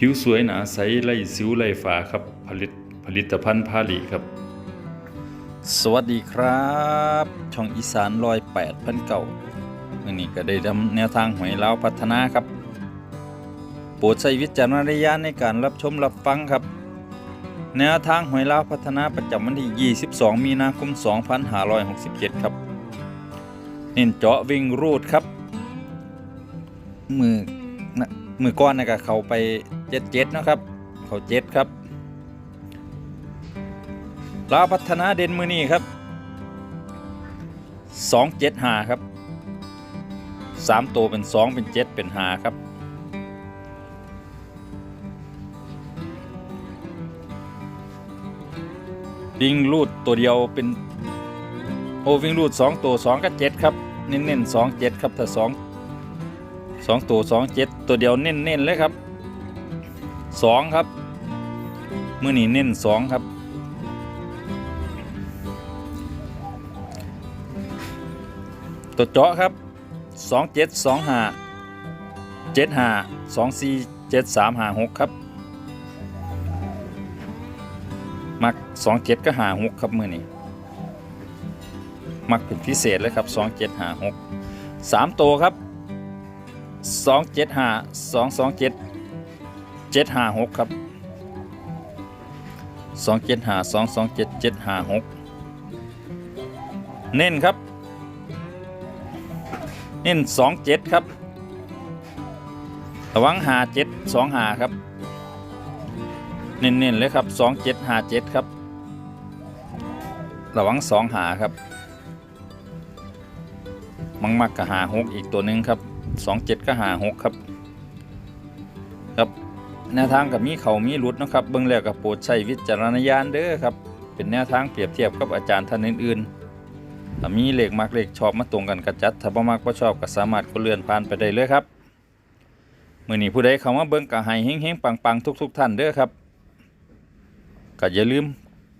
ผิวสวยหนาใสไล่สิวไล่ฝาครับผลิตผลิตภัณฑ์พาลีครับ สวัสดีครับ ช่องอีสานลอยแปดพันเก่าวันนี้ก็ได้ดำแนวทางหวยเลาพัฒนาครับ โปรดใช้วิจารณญาณในการรับชมรับฟังครับ แนวทางหวยเลาพัฒนาประจำวันที่ 22 มีนาคม 2567 ครับ เน้นเจาะวิ่งรูดครับ มือนะ มือก้อนนะก็เขาไปเจ็ดเจ็ดนะครับ เขาเจ็ดครับลาวพัฒนาเด่นมือนี้ครับสองเจ็ดหาครับสามตัวเป็นสองเป็นเจ็ดเป็นหาครับวิ่งรูดตัวเดียวเป็นโอวิ่งรูดสองตัวสองกับเจ็ดครับเน้นเน้นสองเจ็ดครับถ้าสอง สองตัวสองเจ็ดตัวเดียวเน้นเน้นเลยครับสองครับมื่อนี้เน้นสองครับ ตัวเจาะครับสองเจ็ดสองห้าเจ็ดห้าสองสี่เจ็ดสามห้าหกครับ มักสองเจ็ดก็ห้าหกครับมื่อนี้มักเป็นพิเศษเลยครับสองเจ็ดห้าหกสามตัวครับ สองเจ็ดห้าสองสองเจ็ดเจ็ดห้าหกครับสองเจ็ดห้าสองสองเจ็ดเจ็ดห้าหกเน้นครับ เน้นสองเจ็ดครับ ระวังหาเจ็ดสองหาครับ เน้นๆเลยครับสองเจ็ดหาเจ็ดครับ ระวังสองหาครับ มังมักกับหาหกอีกตัวหนึ่งครับ สองเจ็ดก็หาหกครับ ครับแนวทางกับมีเขามีหลุดนะครับ เบื้องแรกกับโปรดใช้วิจารณญาณเด้อครับ เป็นแนวทางเปรียบเทียบกับอาจารย์ท่านอื่นๆถ้ามีเลขมักเลขชอบมาตรงกันกระจัดถ้าบ่มักบ่ชอบก็สามารถกดเลื่อนผ่านไปได้เลยครับมื้อนี้ผู้ใดเข้ามาเบิ่งก็ให้เฮงๆปังๆทุก ๆ ท่านเด้อครับก็อย่าลืม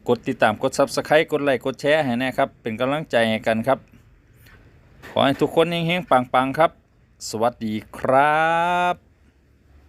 กดติดตามกด Subscribe กดไลค์กดแชร์ให้แน่ครับ เป็นกำลังใจให้กันครับ ขอให้ทุกคนเฮงๆปังๆครับ สวัสดีครับ